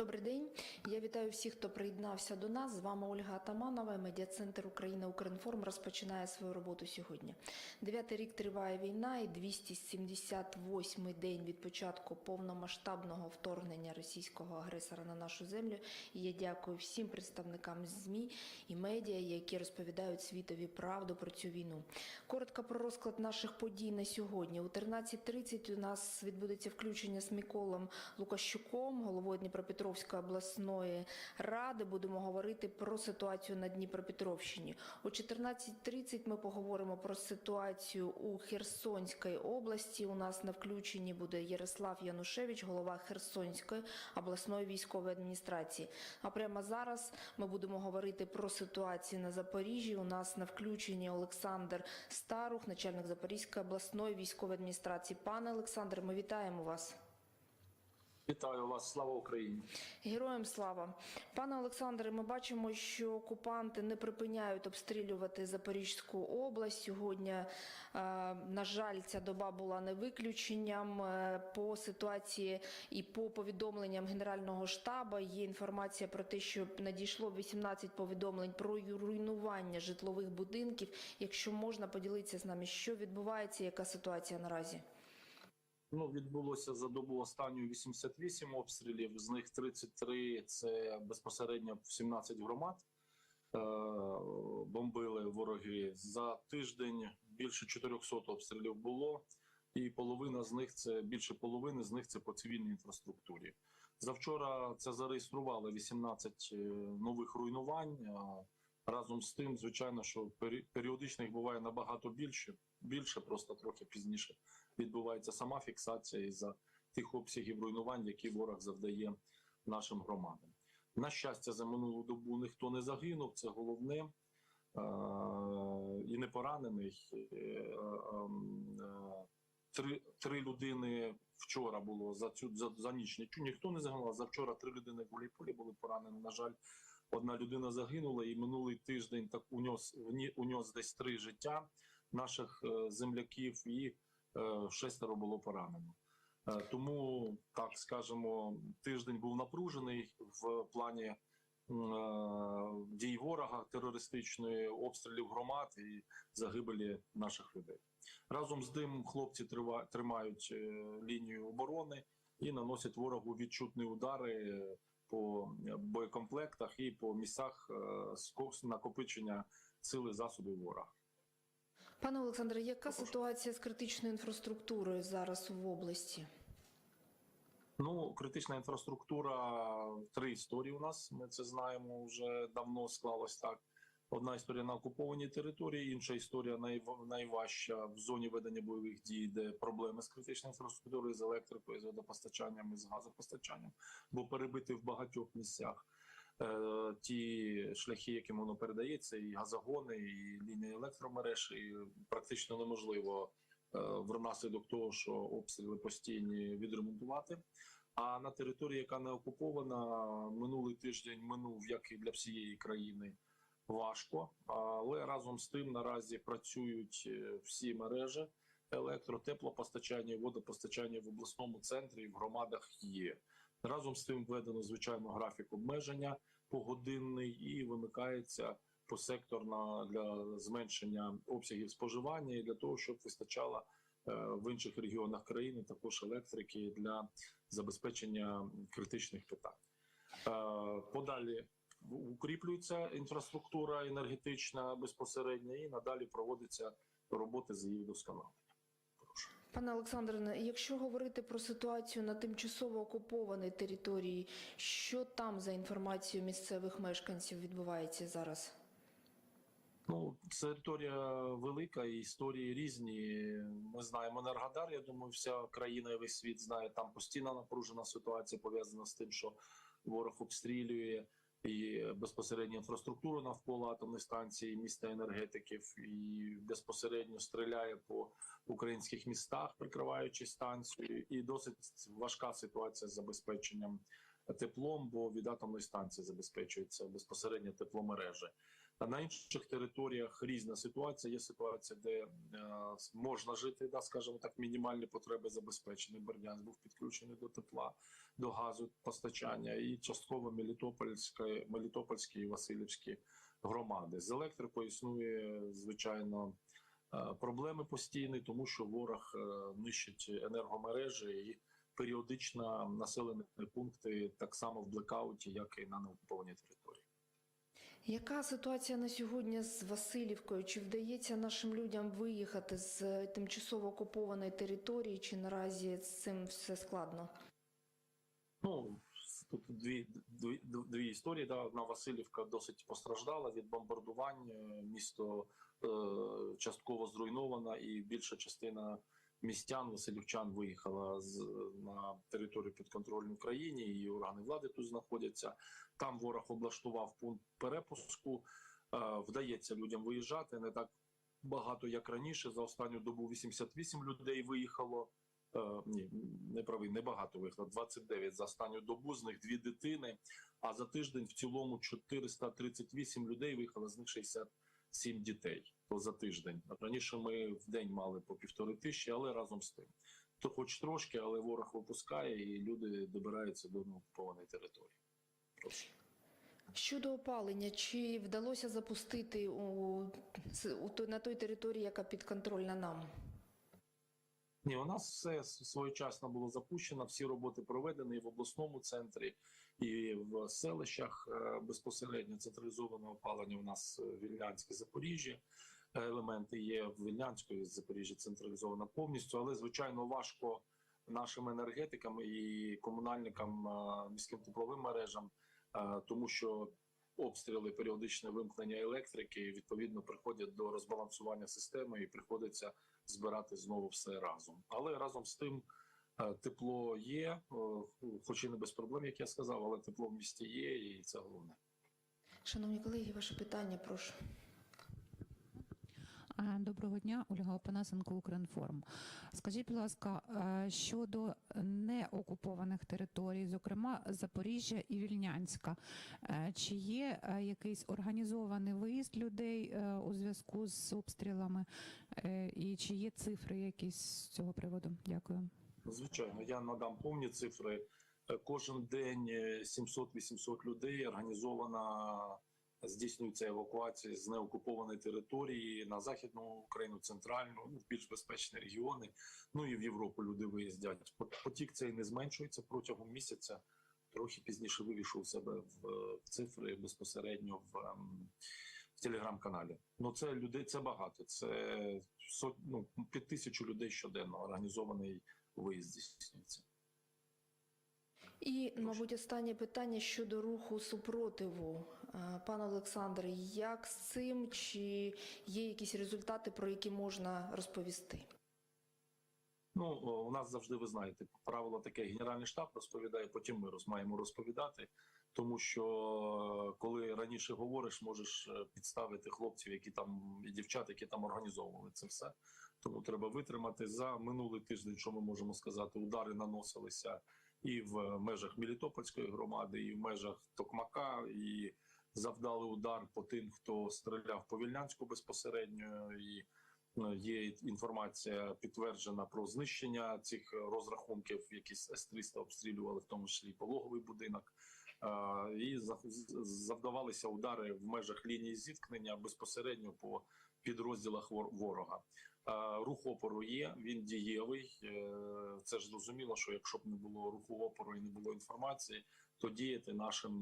Добрий день. Я вітаю всіх, хто приєднався до нас. З вами Ольга Атаманова. Медіа-центр Україна Укрінформ розпочинає свою роботу сьогодні. Дев'ятий рік триває війна, і 278-й день від початку повномасштабного вторгнення російського агресора на нашу землю. І я дякую всім представникам ЗМІ і медіа, які розповідають світові правду про цю війну. Коротко про розклад наших подій на сьогодні. У 13.30 у нас відбудеться включення з Миколом Лукащуком, головою Дніпропетровської обласної ради. Будемо говорити про ситуацію на Дніпропетровщині. О 14.30 ми поговоримо про ситуацію у Херсонській області. У нас на включенні буде Ярослав Янушевич, голова Херсонської обласної військової адміністрації. А прямо зараз ми будемо говорити про ситуацію на Запоріжжі. У нас на включенні Олександр Старух, начальник Запорізької обласної військової адміністрації. Пане Олександре, ми вітаємо вас. Вітаю вас, слава Україні! Героям слава, пане Олександре. Ми бачимо, що окупанти не припиняють обстрілювати Запорізьку область. Сьогодні, е, на жаль, ця доба була не виключенням. Е, По ситуації і по повідомленням Генерального штабу є інформація про те, що надійшло 18 повідомлень про руйнування житлових будинків. Якщо можна поділитися з нами, що відбувається, яка ситуація наразі? Ну відбулося за добу останню 88 обстрілів. З них 33 – це безпосередньо 17 громад. Е, бомбили вороги за тиждень. Більше 400 обстрілів було, і половина з них це більше половини з них це по цивільній інфраструктурі. Завчора це зареєстрували 18 нових руйнувань. Разом з тим, звичайно, що пері- періодично їх буває набагато більше. Більше просто трохи пізніше відбувається сама фіксація із за тих обсягів руйнувань, які ворог завдає нашим громадам. На щастя, за минулу добу ніхто не загинув. Це головне і не поранений. Е, е, е, Три, три людини вчора було за цю за, за ніч. Ніхто не загинув. За вчора три людини в Гуляйполі були поранені. На жаль, одна людина загинула, і минулий тиждень так унес вні- унес десь три життя наших е, земляків, і шестеро було поранено. Е, Тому так скажемо, тиждень був напружений в плані е, дій ворога терористичної обстрілів громад і загибелі наших людей. Разом з тим, хлопці тримають е, лінію оборони і наносять ворогу відчутні удари е, по боєкомплектах і по місцях е, накопичення сили засобів ворога. Пане Олександре, яка ситуація з критичною інфраструктурою зараз в області? Ну, критична інфраструктура три історії. У нас ми це знаємо вже давно склалось так. Одна історія на окупованій території, інша історія найв- найважча в зоні ведення бойових дій, де проблеми з критичною інфраструктурою, з електрикою, з водопостачанням і з газопостачанням, бо перебити в багатьох місцях ті шляхи, яким воно передається, і газогони, і лінії електромереж, і практично неможливо е, внаслідок того, що обстріли постійні відремонтувати. А на території, яка не окупована, минулий тиждень минув, як і для всієї країни, важко. Але разом з тим наразі працюють е, всі мережі електро, теплопостачання, і водопостачання в обласному центрі і в громадах є. Разом з тим введено звичайно графік обмеження погодинний і вимикається посекторно для зменшення обсягів споживання і для того, щоб вистачало е, в інших регіонах країни також електрики для забезпечення критичних питань. Е, Подалі укріплюється інфраструктура енергетична безпосередньо і надалі проводиться роботи з її вдосконалення. Пане Олександре, якщо говорити про ситуацію на тимчасово окупованій території, що там за інформацією місцевих мешканців відбувається зараз? Ну, територія велика, історії різні. Ми знаємо Енергодар. Я думаю, вся країна і весь світ знає. Там постійно напружена ситуація пов'язана з тим, що ворог обстрілює і безпосередньо інфраструктуру навколо атомних станції, міста енергетиків, і безпосередньо стріляє по українських містах, прикриваючи станцію. І досить важка ситуація з забезпеченням теплом, бо від атомної станції забезпечується безпосередньо тепломережі. А на інших територіях різна ситуація. Є ситуація, де е, можна жити, да, скажімо так, мінімальні потреби забезпечені. Бердянськ був підключений до тепла, до газу постачання і частково Мелітопольська, Мелітопольські і Васильівські громади. З електрикою існує звичайно е, проблеми постійні, тому що ворог е, нищить енергомережі і періодично населені пункти так само в блекауті, як і на неокупованій території. Яка ситуація на сьогодні з Васильівкою? Чи вдається нашим людям виїхати з тимчасово окупованої території, чи наразі з цим все складно? Ну тут дві, дві, дві історії. Да. Одна Васильівка досить постраждала від бомбардувань. е, Місто е, частково зруйновано, і більша частина містян, василівчан, виїхала з на територію підконтрольну Україні. І органи влади тут знаходяться. Там ворог облаштував пункт перепуску. Е, вдається людям виїжджати не так багато, як раніше. За останню добу 88 людей виїхало. Е, ні, не правий, небагато виїхало, 29 за останню добу, з них дві дитини. А за тиждень в цілому 438 людей виїхало, з них 67 дітей. То за тиждень. Раніше ми в день мали по півтори тисячі, але разом з тим. То хоч трошки, але ворог випускає, і люди добираються до неокупованої території. Прошу. Щодо опалення, чи вдалося запустити у, у на той території, яка підконтрольна нам? Ні, у нас все своєчасно було запущено. Всі роботи проведені і в обласному центрі, і в селищах е, безпосередньо централізованого опалення. У нас е, Вільнянське Запоріжжя. Е, Елементи є в Вільнянську і Запоріжжя централізовано повністю, але звичайно важко нашим енергетикам і комунальникам міським тепловим мережам, тому що обстріли, періодичне вимкнення електрики відповідно приходять до розбалансування системи і приходиться збирати знову все разом. Але разом з тим тепло є, е, хоч і не без проблем, як я сказав, але тепло в місті є, і це головне. Шановні колеги, ваше питання, прошу. Е, Доброго дня, Ольга Опанасенко, Укрінформ. Скажіть, будь ласка, е, щодо неокупованих територій, зокрема Запоріжжя і Вільнянська, е, чи є е, якийсь організований виїзд людей е, у зв'язку з обстрілами, Е, і чи є цифри якісь з цього приводу? Дякую. Звичайно, я надам повні цифри. Е, Кожен день е, 700-800 людей організовано здійснюється евакуація з неокупованої території на західну Україну, центральну, ну, в більш безпечні регіони. Ну і в Європу люди виїздять. Потік цей не зменшується протягом місяця. Трохи пізніше вивішу себе в е, цифри безпосередньо в, ем, в телеграм-каналі. Ну це людей, це багато. Це сот, ну, під тисячу людей щоденно організований виїзд здійснюється. І, мабуть, останнє питання щодо руху супротиву. Пане Олександре, Олександр, як з цим? Чи є якісь результати, про які можна розповісти? Ну у нас завжди ви знаєте правило таке. Генеральний штаб розповідає, потім ми маємо розповідати. Тому що е, коли раніше говориш, можеш е, підставити хлопців, які там і дівчат, які там організовували це все. Тому треба витримати за минулий тиждень. Що ми можемо сказати? Удари наносилися і в межах Мелітопольської громади, і в межах Токмака, і завдали удар по тим, хто стріляв по Вільнянську безпосередньо. І е, є інформація підтверджена про знищення цих розрахунків. Якісь С-300 обстрілювали, в тому числі пологовий будинок. І за- завдавалися удари в межах лінії зіткнення безпосередньо по підрозділах ворога. Рух опору є, він дієвий. Е, Це ж зрозуміло, що якщо б не було руху опору і не було інформації, то діяти нашим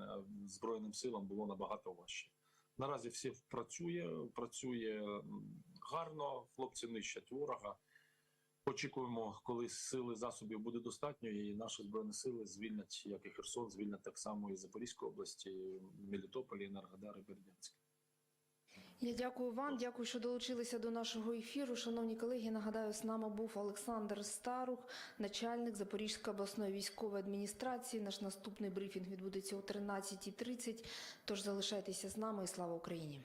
е, збройним силам було набагато важче. Наразі все працює, працює гарно. Хлопці нищать ворога. Очікуємо, коли сили засобів буде достатньо, і наші збройні сили звільнять, як і Херсон, звільнять так само і Запорізьку області, і Мелітополь, і Енергодар, і Бердянськ. Я дякую вам, дякую, що долучилися до нашого ефіру. Шановні колеги, нагадаю, з нами був Олександр Старух, начальник Запорізької обласної військової адміністрації. Наш наступний брифінг відбудеться о 13.30, Тож залишайтеся з нами і слава Україні.